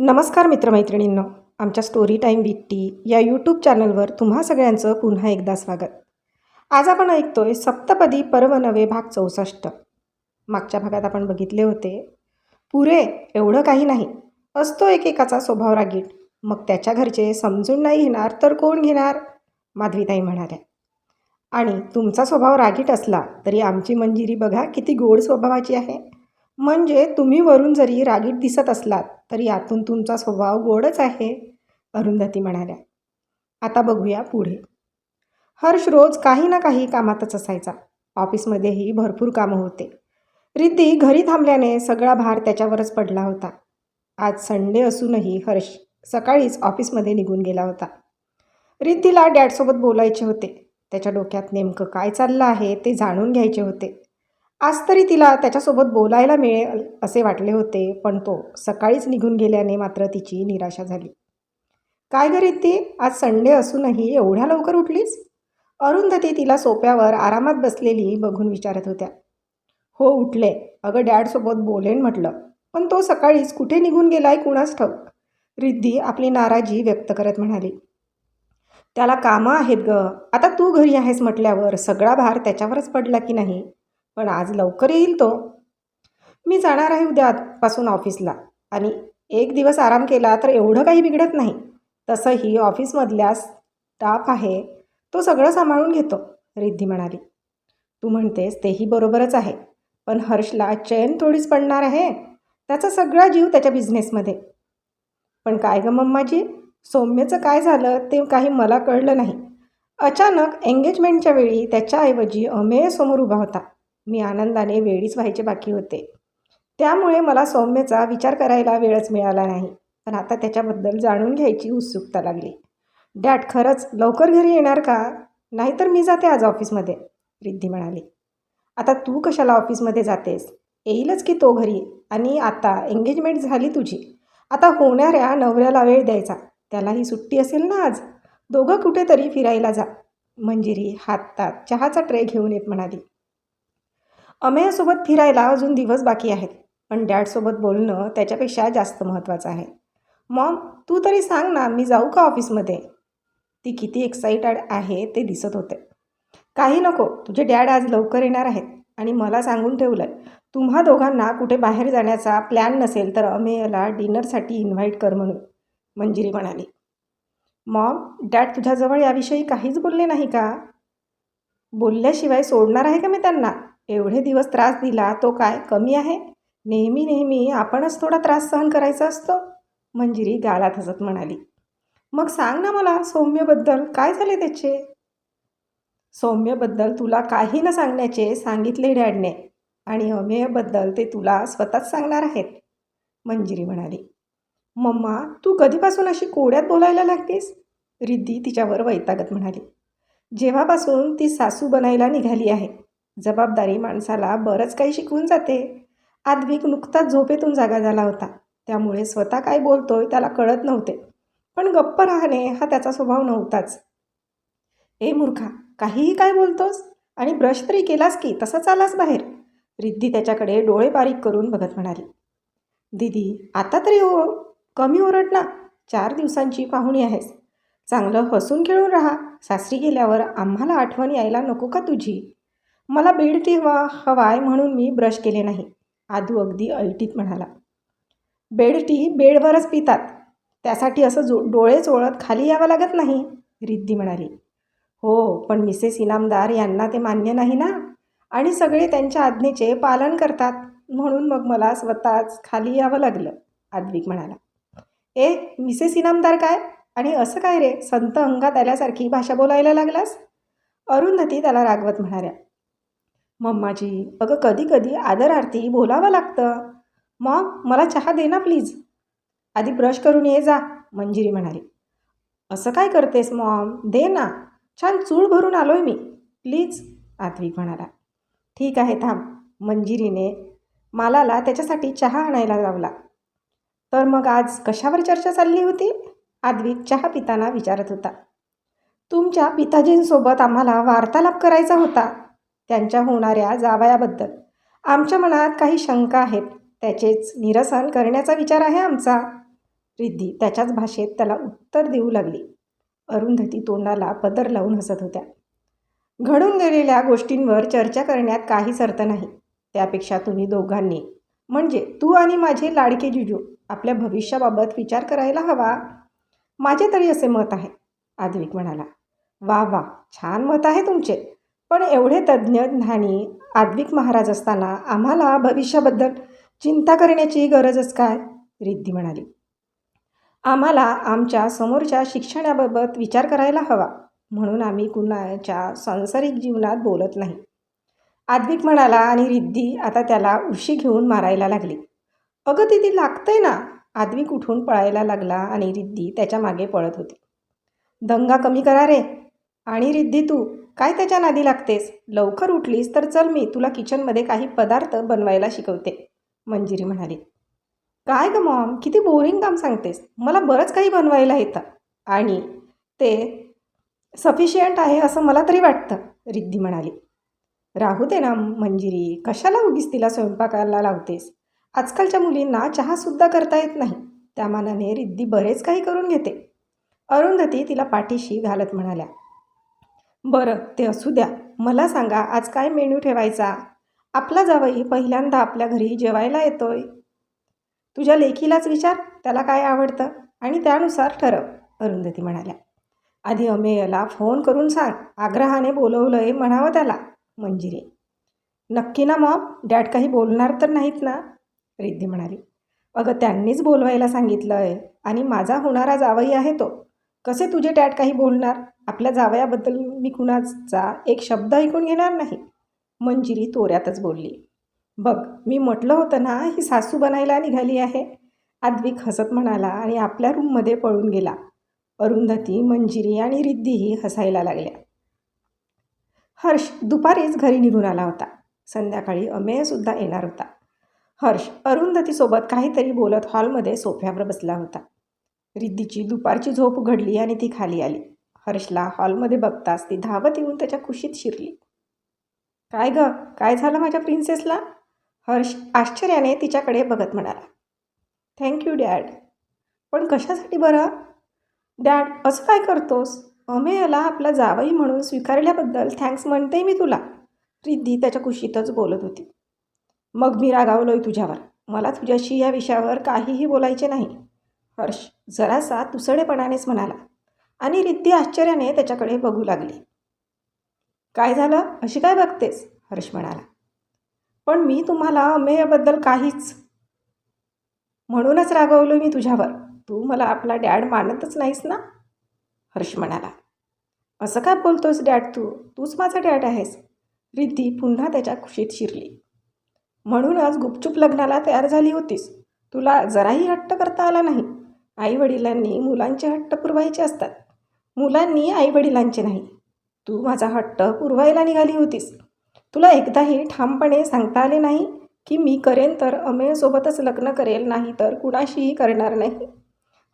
नमस्कार मित्रमैत्रिणींनो आमच्या स्टोरी टाईम विथ टी या यूट्यूब चॅनलवर तुम्हा सगळ्यांचं पुन्हा एकदा स्वागत. आज आपण ऐकतोय सप्तपदी पर्व नवे भाग चौसष्ट. मागच्या भागात आपण बघितले होते पुरे एवढं काही नाही असतो एकेकाचा स्वभाव रागीट. मग त्याच्या घरचे समजून नाही घेणार तर कोण घेणार? माधवीताई म्हणाल्या. आणि तुमचा स्वभाव रागीट असला तरी आमची मंजिरी बघा किती गोड स्वभावाची आहे. म्हणजे तुम्ही वरून जरी रागीट दिसत असलात तरी आतून तुमचा स्वभाव गोडच आहे अरुंधती म्हणाल्या. आता बघूया पुढे. हर्ष रोज काही ना काही कामातच असायचा. ऑफिसमध्येही भरपूर कामं होते. रिद्धी घरी थांबल्याने सगळा भार त्याच्यावरच पडला होता. आज संडे असूनही हर्ष सकाळीच ऑफिसमध्ये निघून गेला होता. रिद्धीला डॅडसोबत बोलायचे होते. त्याच्या डोक्यात नेमकं काय चाललं आहे ते जाणून घ्यायचे होते. आज तरी तिला त्याच्यासोबत बोलायला मिळेल असे वाटले होते पण तो सकाळीच निघून गेल्याने मात्र तिची निराशा झाली. काय गरीत ती आज संडे असूनही एवढ्या लवकर उठलीस अरुंधती तिला सोप्यावर आरामात बसलेली बघून विचारत होत्या. हो उठले. अगं डॅडसोबत बोलेन म्हटलं पण तो सकाळीच कुठे निघून गेलाय कुणास ठाऊक रिद्धी आपली नाराजी व्यक्त करत म्हणाली. त्याला कामं आहेत ग. आता तू घरी आहेस म्हटल्यावर सगळा भार त्याच्यावरच पडला की नाही? पण आज लवकर येईल तो. मी जाणार आहे उद्यापासून ऑफिसला. आणि एक दिवस आराम केला तर एवढं काही बिघडत नाही. तसंही ऑफिसमधल्या स्टाफ आहे तो सगळं सांभाळून घेतो रिद्धी म्हणाली. तू म्हणतेस तेही बरोबरच आहे पण हर्षला चैन थोडीच पडणार आहे. त्याचा सगळा जीव त्याच्या बिझनेसमध्ये. पण काय गं मम्माजी सौम्यचं काय झालं ते काही मला कळलं नाही. अचानक एंगेजमेंटच्या वेळी त्याच्याऐवजी अमेय समोर उभा होता. मी आनंदाने वेळीच व्हायचे बाकी होते. त्यामुळे मला सौम्यचा विचार करायला वेळच मिळाला नाही. पण आता त्याच्याबद्दल जाणून घ्यायची उत्सुकता लागली. डॅड खरंच लवकर घरी येणार का? नाहीतर मी जाते आज ऑफिसमध्ये रिद्धी म्हणाली. आता तू कशाला ऑफिसमध्ये जातेस? येईलच की तो घरी? आणि आता एंगेजमेंट झाली तुझी. आता होणाऱ्या नवऱ्याला वेळ द्यायचा. त्यालाही सुट्टी असेल ना आज? दोघं कुठेतरी फिरायला जा. मंजिरी हातात चहाचा ट्रे घेऊन येत म्हणाली. अमेयासोबत फिरायला अजून दिवस बाकी आहेत पण डॅडसोबत बोलणं त्याच्यापेक्षा जास्त महत्त्वाचं आहे. मॉम तू तरी सांग ना मी जाऊ का ऑफिसमध्ये? ती किती एक्साइटेड आहे ते दिसत होते. काही नको तुझे डॅड आज लवकर येणार आहेत आणि मला सांगून ठेवलं आहे तुम्हा दोघांना कुठे बाहेर जाण्याचा प्लॅन नसेल तर अमेयला डिनरसाठी इन्व्हाइट कर म्हणून मंजिरी म्हणाली. मॉम डॅड तुझ्याजवळ याविषयी काहीच बोलले नाही का? बोलल्याशिवाय सोडणार आहे का मी त्यांना? एवढे दिवस त्रास दिला तो काय कमी आहे? नेहमी नेहमी आपणच थोडा त्रास सहन करायचा असतो? मंजिरी गालात हसत म्हणाली. मग सांग ना मला सौम्यबद्दल काय झाले त्याचे? सौम्यबद्दल तुला काही न सांगण्याचे सांगितले डॅडने आणि अमेयबद्दल ते तुला स्वतःच सांगणार आहेत मंजिरी म्हणाली. मम्मा तू कधीपासून अशी कोड्यात बोलायला लागतेस? रिद्धी तिच्यावर वैतागत म्हणाली. जेव्हापासून ती सासू बनायला निघाली आहे जबाबदारी माणसाला बरंच काही शिकवून जाते. आद्विक नुकताच झोपेतून जागा झाला होता. त्यामुळे स्वतः काय बोलतोय त्याला कळत नव्हते. पण गप्प राहणे हा त्याचा स्वभाव नव्हताच. ए मूर्खा काहीही काय बोलतोस? आणि ब्रश तरी केलास की तसाच आलास बाहेर? रिद्धी त्याच्याकडे डोळे बारीक करून बघत म्हणाली. दीदी आता तरी ओ कमी ओरड ना चार दिवसांची पाहुणी आहेस. चांगलं हसून खेळून राहा. सासरी गेल्यावर आम्हाला आठवण यायला नको का तुझी? मला बेड ती हवा हवाय म्हणून मी ब्रश केले नाही. आदू अगदी ऐटीत म्हणाला. बेड टी बेडवरच पितात. त्यासाठी असं जो डोळे चोळत खाली यावं लागत नाही रिद्धी म्हणाली. हो पण मिसेस इनामदार यांना ते मान्य नाही ना? आणि सगळे त्यांच्या आज्ञेचे पालन करतात म्हणून मग मला स्वतःच खाली यावं लागलं आद्विक म्हणाला. ए मिसेस इनामदार काय? आणि असं काय रे? संत अंगात आल्यासारखी भाषा बोलायला लागलास? अरुंधती त्याला रागवत म्हणाल्या. मम्माजी अगं कधी कधी आदरार्थी बोलावं लागतं. मॉम मला चहा दे ना प्लीज आधी ब्रश करून ये जा मंजिरी म्हणाली. असं काय करतेस मॉम दे ना. छान चूळ भरून आलो आहे मी. प्लीज आत्विक म्हणाला. ठीक आहे थांब मंजिरीने मालाला त्याच्यासाठी चहा आणायला लावला. तर मग आज कशावर चर्चा चालली होती? आद्विक चहा पिताना विचारत होता. तुमच्या पिताजींसोबत आम्हाला वार्तालाप करायचा होता. त्यांच्या होणाऱ्या जावयाबद्दल. आमच्या मनात काही शंका आहेत. त्याचेच निरसन करण्याचा विचार आहे आमचा. रिद्धी त्याच्याच भाषेत त्याला उत्तर देऊ लागली. अरुंधती तोंडाला पदर लावून हसत होत्या. घडून गेलेल्या गोष्टींवर चर्चा करण्यात काहीच अर्थ नाही. त्यापेक्षा तुम्ही दोघांनी म्हणजे तू आणि माझे लाडके जिजू आपल्या भविष्याबाबत विचार करायला हवा. माझे तरी असे मत आहे आद्विक म्हणाला. वा वा छान मत आहे तुमचे. पण एवढे तज्ज्ञ ज्ञानी आद्विक महाराज असताना आम्हाला भविष्याबद्दल चिंता करण्याची गरजच काय? रिद्धी म्हणाली. आम्हाला आमच्या समोरच्या शिक्षणाबाबत विचार करायला हवा म्हणून आम्ही कुणाच्या सांसारिक जीवनात बोलत नाही. आद्विक म्हणाला आणि रिद्धी आता त्याला उशी घेऊन मारायला लागली. अगं दिदी लागतंय ना? आद्विक उठून पळायला लागला आणि रिद्धी त्याच्यामागे पळत होती. दंगा कमी करा रे. आणि रिद्धी तू काय त्याच्या नादी लागतेस? लवकर उठलीस तर चल मी तुला किचनमध्ये काही पदार्थ बनवायला शिकवते. मंजिरी म्हणाली. काय ग मॉम? किती बोरिंग काम सांगतेस. मला बरंच काही बनवायला येतं. आणि ते सफिशियंट आहे असं मला तरी वाटतं रिद्धी म्हणाली. राहू दे ना मंजिरी. कशाला उगीच तिला स्वयंपाकाला लावतेस? आजकालच्या मुलींना चहासुद्धा करता येत नाही. त्या मानाने रिद्धी बरेच काही करून घेते. अरुंधती तिला पाठीशी घालत म्हणाल्या. बरं ते असू द्या. मला सांगा आज काय मेन्यू ठेवायचा? आपला जावई पहिल्यांदा आपल्या घरी जेवायला येतोय. तुझ्या लेखीलाच विचार त्याला काय आवडतं? आणि त्यानुसार ठरव अरुंधती म्हणाल्या. आधी अमेयला फोन करून सांग आग्रहाने बोलवलं आहे म्हणावं त्याला मंजिरी. नक्की ना मॉम डॅड काही बोलणार तर नाहीत ना? रिद्धी म्हणाली. अगं त्यांनीच बोलवायला सांगितलं आहे आणि माझा होणारा जावई आहे तो. कसे तुझे डॅड काही बोलणार? आपल्या जावयाबद्दल मी कुणाचा एक शब्द ऐकून घेणार नाही. मंजिरी तोऱ्यातच बोलली. बघ मी म्हटलं होतं ना ही सासू बनायला निघाली आहे. आद्विक हसत म्हणाला आणि आपल्या रूममध्ये पळून गेला. अरुंधती मंजिरी आणि रिद्धीही हसायला लागल्या. हर्ष दुपारीच घरी निघून आला होता. संध्याकाळी अमेयसुद्धा येणार होता. हर्ष अरुंधतीसोबत काहीतरी बोलत हॉलमध्ये सोफ्यावर बसला होता. रिद्धीची दुपारची झोप उघडली आणि ती खाली आली. हर्षला हॉलमध्ये बघताच ती धावत येऊन त्याच्या खुशीत शिरली. काय ग? काय झालं माझ्या प्रिन्सेसला? हर्ष आश्चर्याने तिच्याकडे बघत म्हणाला. थँक्यू डॅड पण कशासाठी बरं? डॅड असं काय करतोस? अमेयला आपला जावई म्हणून स्वीकारल्याबद्दल थँक्स म्हणते मी तुला. रिद्धी त्याच्या खुशीतच बोलत होती. मग मी रागावलोय तुझ्यावर. मला तुझ्याशी या विषयावर काहीही बोलायचे नाही. हर्ष जरासा तुसडेपणानेच म्हणाला. आणि रिद्धी आश्चर्याने त्याच्याकडे बघू लागली. काय झालं? अशी काय बघतेस? हर्ष म्हणाला. पण मी तुम्हाला अमेयबद्दल काहीच म्हणूनच रागवलो मी तुझ्यावर. तू मला आपला डॅड मानतच नाहीस ना? हर्ष म्हणाला. असं काय बोलतोस डॅड तू? तूच माझा डॅड आहेस. रिद्धी पुन्हा त्याच्या खुशीत शिरली. म्हणूनच गुपचूप लग्नाला तयार झाली होतीस. तुला जराही हट्ट करता आला नाही. आईवडिलांनी मुलांचे हट्ट पुरवायचे असतात. मुलांनी आईवडिलांचे नाही. तू माझा हट्ट पुरवायला निघाली होतीस. तुला एकदाही ठामपणे सांगता आले नाही की मी करेन तर अमेयसोबतच लग्न करेल नाही तर कुणाशीही करणार नाही.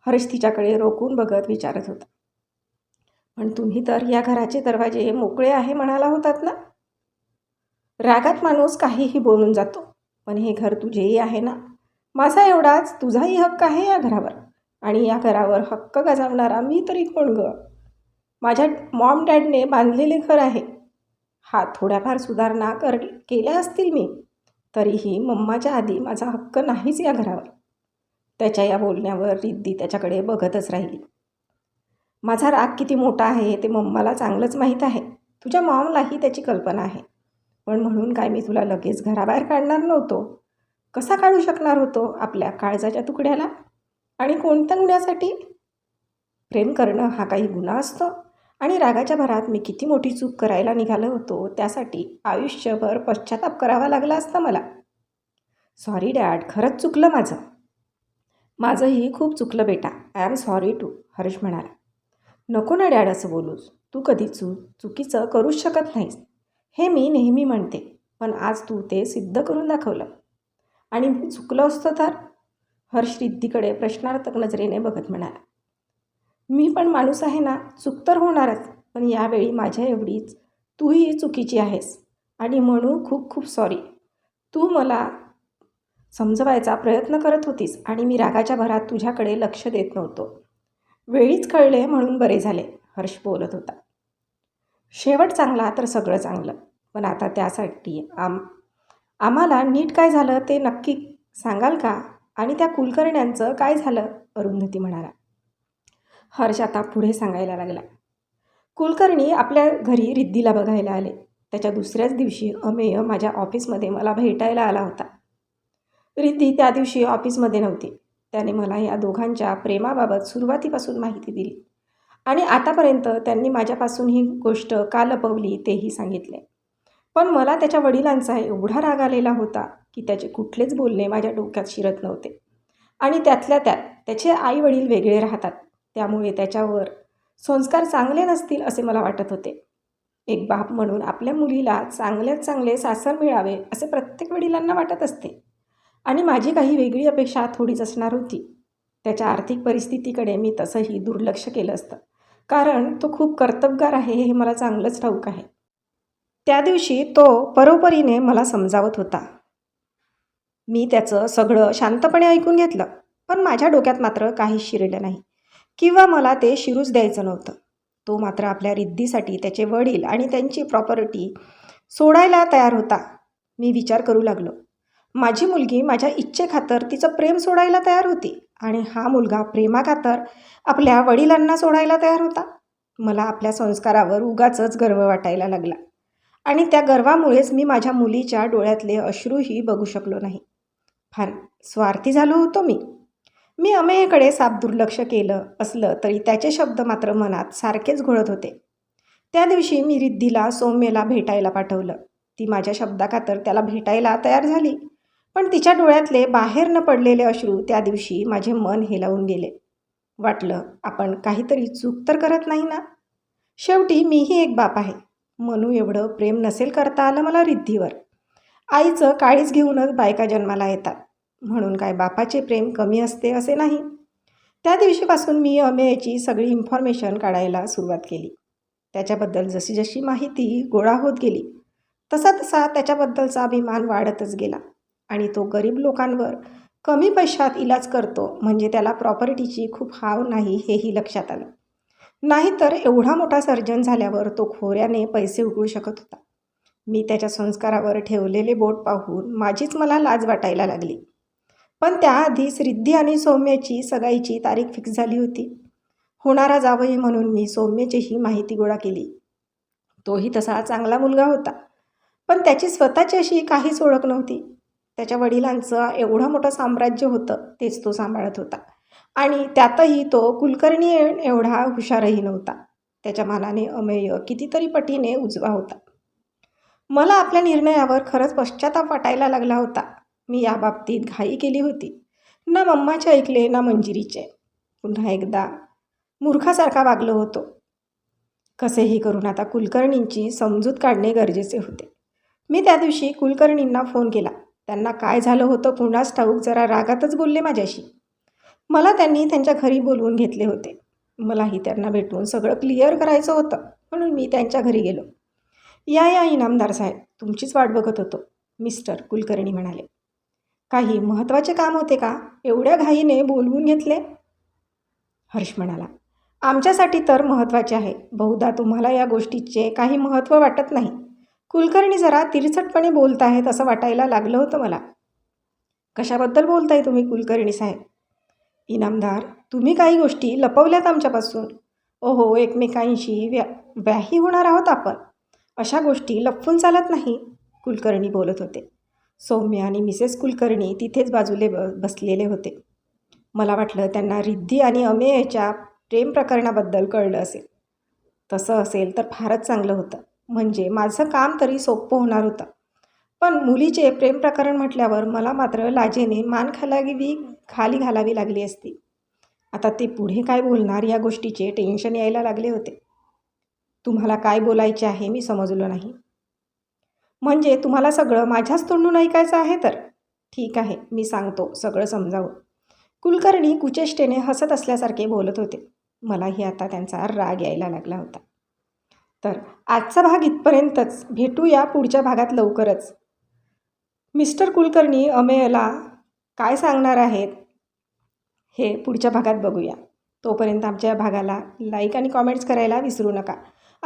हर्ष तिच्याकडे रोखून बघत विचारत होता. पण तुम्ही तर या घराचे दरवाजे मोकळे आहे म्हणाला होतात ना? रागात माणूस काहीही बोलून जातो पण हे घर तुझेही आहे ना? माझा एवढाच तुझाही हक्क आहे या घरावर. आणि या घरावर हक्क गाजवणारा मी तरी कोण ग? माझ्या मॉम डॅडने बांधलेले घर आहे. हा थोड्याफार सुधारणा कर केल्या असतील मी. तरीही मम्माच्या आधी माझा हक्क नाहीच या घरावर. त्याच्या या बोलण्यावर रिद्धी त्याच्याकडे बघतच राहिली. माझा राग किती मोठा आहे ते मम्माला चांगलंच माहीत आहे. तुझ्या मॉमलाही त्याची कल्पना आहे. पण म्हणून काय मी तुला लगेच घराबाहेर काढणार नव्हतो? कसा काढू शकणार होतो आपल्या काळजाच्या तुकड्याला? आणि कोणत्या गुन्ह्यासाठी प्रेम करणं हा काही गुन्हा असतो. आणि रागाच्या भरात मी किती मोठी चूक करायला निघालो होतो त्यासाठी आयुष्यभर पश्चाताप करावा लागला असता मला. सॉरी डॅड खरंच चुकलं माझं. माझंही खूप चुकलं बेटा. I am sorry to Harsh म्हणाला. नको ना डॅड असं बोलूस. तू कधी चू चुकीचं करूच शकत नाहीस. हे मी नेहमी म्हणते पण आज तू ते सिद्ध करून दाखवलं. आणि मी चुकलं असतं तर? हर्ष रिद्धीकडे प्रश्नार्थक नजरेने बघत म्हणाला मी पण माणूस आहे ना चूक तर होणारच पण यावेळी माझ्या एवढीच. तूही चुकीची आहेस आणि म्हणू खूप खूप सॉरी तू मला समजवायचा प्रयत्न करत होतीस आणि मी रागाच्या भरात तुझ्याकडे लक्ष देत नव्हतो. वेळीच कळले म्हणून बरे झाले हर्ष बोलत होता. शेवट चांगला तर सगळं चांगलं पण आता त्यासाठी आम आम्हाला नीट काय झालं ते नक्की सांगाल का? आणि त्या कुलकर्ण्यांचं काय झालं? अरुंधती म्हणाला. हर्ष आता पुढे सांगायला लागला. कुलकर्णी आपल्या घरी रिद्धीला बघायला आले. त्याच्या दुसऱ्याच दिवशी अमेय माझ्या ऑफिसमध्ये मला भेटायला आला होता. रिद्धी त्या दिवशी ऑफिसमध्ये नव्हती. त्याने मला या दोघांच्या प्रेमाबाबत सुरुवातीपासून माहिती दिली. आणि आतापर्यंत त्यांनी माझ्यापासून ही गोष्ट का लपवली तेही सांगितले. पण मला त्याच्या वडिलांचा एवढा राग आलेला होता. की त्याचे कुठलेच बोलणे माझ्या डोक्यात शिरत नव्हते. आणि त्यातल्या त्यात त्याचे आई वडील वेगळे राहतात. त्यामुळे त्याच्यावर संस्कार चांगले नसतील असे मला वाटत होते. एक बाप म्हणून आपल्या मुलीला चांगल्यात चांगले सासर मिळावे असे प्रत्येक वडिलांना वाटत असते. आणि माझी काही वेगळी अपेक्षा थोडीच असणार होती. त्याच्या आर्थिक परिस्थितीकडे मी तसंही दुर्लक्ष केलं असतं. कारण तो खूप कर्तबगार आहे हे मला चांगलंच ठाऊक आहे. त्या दिवशी तो परोपरीने मला समजावत होता. मी त्याचं सगळं शांतपणे ऐकून घेतलं पण माझ्या डोक्यात मात्र काही शिरलं नाही. किंवा मला ते शिरूच द्यायचं नव्हतं. तो मात्र आपल्या रिद्धीसाठी त्याचे वडील आणि त्यांची प्रॉपर्टी सोडायला तयार होता. मी विचार करू लागलो. माझी मुलगी माझ्या इच्छेखातर तिचं प्रेम सोडायला तयार होती आणि हा मुलगा प्रेमाखातर आपल्या वडिलांना सोडायला तयार होता. मला आपल्या संस्कारावर उगाचच गर्व वाटायला लागला आणि त्या गर्वामुळेच मी माझ्या मुलीच्या डोळ्यातले अश्रूही बघू शकलो नाही. फार स्वार्थी झालो होतो मी. मी अमेयकडे साप दुर्लक्ष केलं असलं तरी त्याचे शब्द मात्र मनात सारखेच घोळत होते. त्या दिवशी मी रिद्धीला सौम्यला भेटायला पाठवलं. ती माझ्या शब्दाखातर त्याला भेटायला तयार झाली. पण तिच्या डोळ्यातले बाहेर न पडलेले अश्रू त्या दिवशी माझे मन हेलावून गेले. वाटलं आपण काहीतरी चूक तर करत नाही ना? शेवटी मीही एक बाप आहे. म्हणू एवढं प्रेम नसेल करता आलं मला रिद्धीवर. आईचं काळीच घेऊनच बायका जन्माला येतात. म्हणून काय बापाचे प्रेम कमी असते असे नाही. त्या दिवशीपासून मी अमेयची सगळी इन्फॉर्मेशन काढायला सुरुवात केली. त्याच्याबद्दल जशी जशी माहिती गोळा होत गेली तसा तसा त्याच्याबद्दलचा अभिमान वाढतच गेला आणि तो गरीब लोकांवर कमी पैशात इलाज करतो म्हणजे त्याला प्रॉपर्टीची खूप हाव नाही हेही लक्षात आलं. नाहीतर एवढा मोठा सर्जन झाल्यावर तो खोऱ्याने पैसे उकळू शकत होता. मी त्याच्या संस्कारावर ठेवलेले बोट पाहून माझीच मला लाज वाटायला लागली. पण त्याआधीच रिद्धी आणि सौम्याची सगाईची तारीख फिक्स झाली होती. होणारा जावई म्हणून मी सौम्यचीही माहिती गोळा केली. तोही तसा चांगला मुलगा होता. पण त्याची स्वतःची अशी काहीच ओळख नव्हती. त्याच्या वडिलांचं एवढं मोठं साम्राज्य होतं तेच तो सांभाळत होता. आणि त्यातही तो कुलकर्णी एवढा हुशारही नव्हता. त्याच्या मानाने अमेय कितीतरी पटीने उजवा होता. मला आपल्या निर्णयावर खरंच पश्चाताप वाटायला लागला होता. मी या बाबतीत घाई केली होती. ना मम्माचे ऐकले ना मंजिरीचे. पुन्हा एकदा मूर्खासारखा वागलो होतो. कसेही करून आता कुलकर्णींची समजूत काढणे गरजेचे होते. मी त्या दिवशी कुलकर्णींना फोन केला. त्यांना काय झालं होतं पुन्हाच ठाऊक जरा रागातच बोलले माझ्याशी. मला त्यांनी त्यांच्या घरी बोलवून घेतले होते. मलाही त्यांना भेटून सगळं क्लिअर करायचं होतं म्हणून मी त्यांच्या घरी गेलो. या या इनामदार साहेब तुमचीच वाट बघत होतो मिस्टर कुलकर्णी म्हणाले. काही महत्त्वाचे काम होते का? एवढ्या घाईने बोलवून घेतले? हर्ष म्हणाला आमच्यासाठी तर महत्त्वाचे आहे. बहुधा तुम्हाला या गोष्टीचे काही महत्त्व वाटत नाही. कुलकर्णी जरा तिरचटपणे बोलत आहेत असं वाटायला लागलं होतं मला. कशाबद्दल बोलताय तुम्ही कुलकर्णी साहेब? इनामदार तुम्ही काही गोष्टी लपवल्यात आमच्यापासून. ओहो एकमेकांशी व्या व्याही होणार आहोत आपण. अशा गोष्टी लपवून चालत नाही कुलकर्णी बोलत होते. सौम्य आणि मिसेस कुलकर्णी तिथेच बाजूले ब बसलेले होते. मला वाटलं त्यांना रिद्धी आणि अमेयच्या प्रेम प्रकरणाबद्दल कळलं असेल. तसं असेल तर फारच चांगलं होतं. म्हणजे माझं काम तरी सोपं होणार होतं. पण मुलीचे प्रेम प्रकरण म्हटल्यावर मला मात्र लाजेने मान खालावी खाली घालावी लागली असती. आता ते पुढे काय बोलणार या गोष्टीचे टेन्शन यायला लागले होते. तुम्हाला काय बोलायचे आहे मी समजलो नाही. म्हणजे तुम्हाला सगळं माझ्याच तोंडून ऐकायचं आहे तर? ठीक आहे मी सांगतो सगळं समजावं कुलकर्णी कुचेष्टेने हसत असल्यासारखे बोलत होते. मलाही आता त्यांचा राग यायला लागला होता. तर आजचा भाग इथपर्यंतच. भेटूया पुढच्या भागात लवकरच. मिस्टर कुलकर्णी अमेयला काय सांगणार आहेत? हे पुढच्या भागात बघूया. तोपर्यंत आमच्या या भागाला लाईक आणि कॉमेंट्स करायला विसरू नका.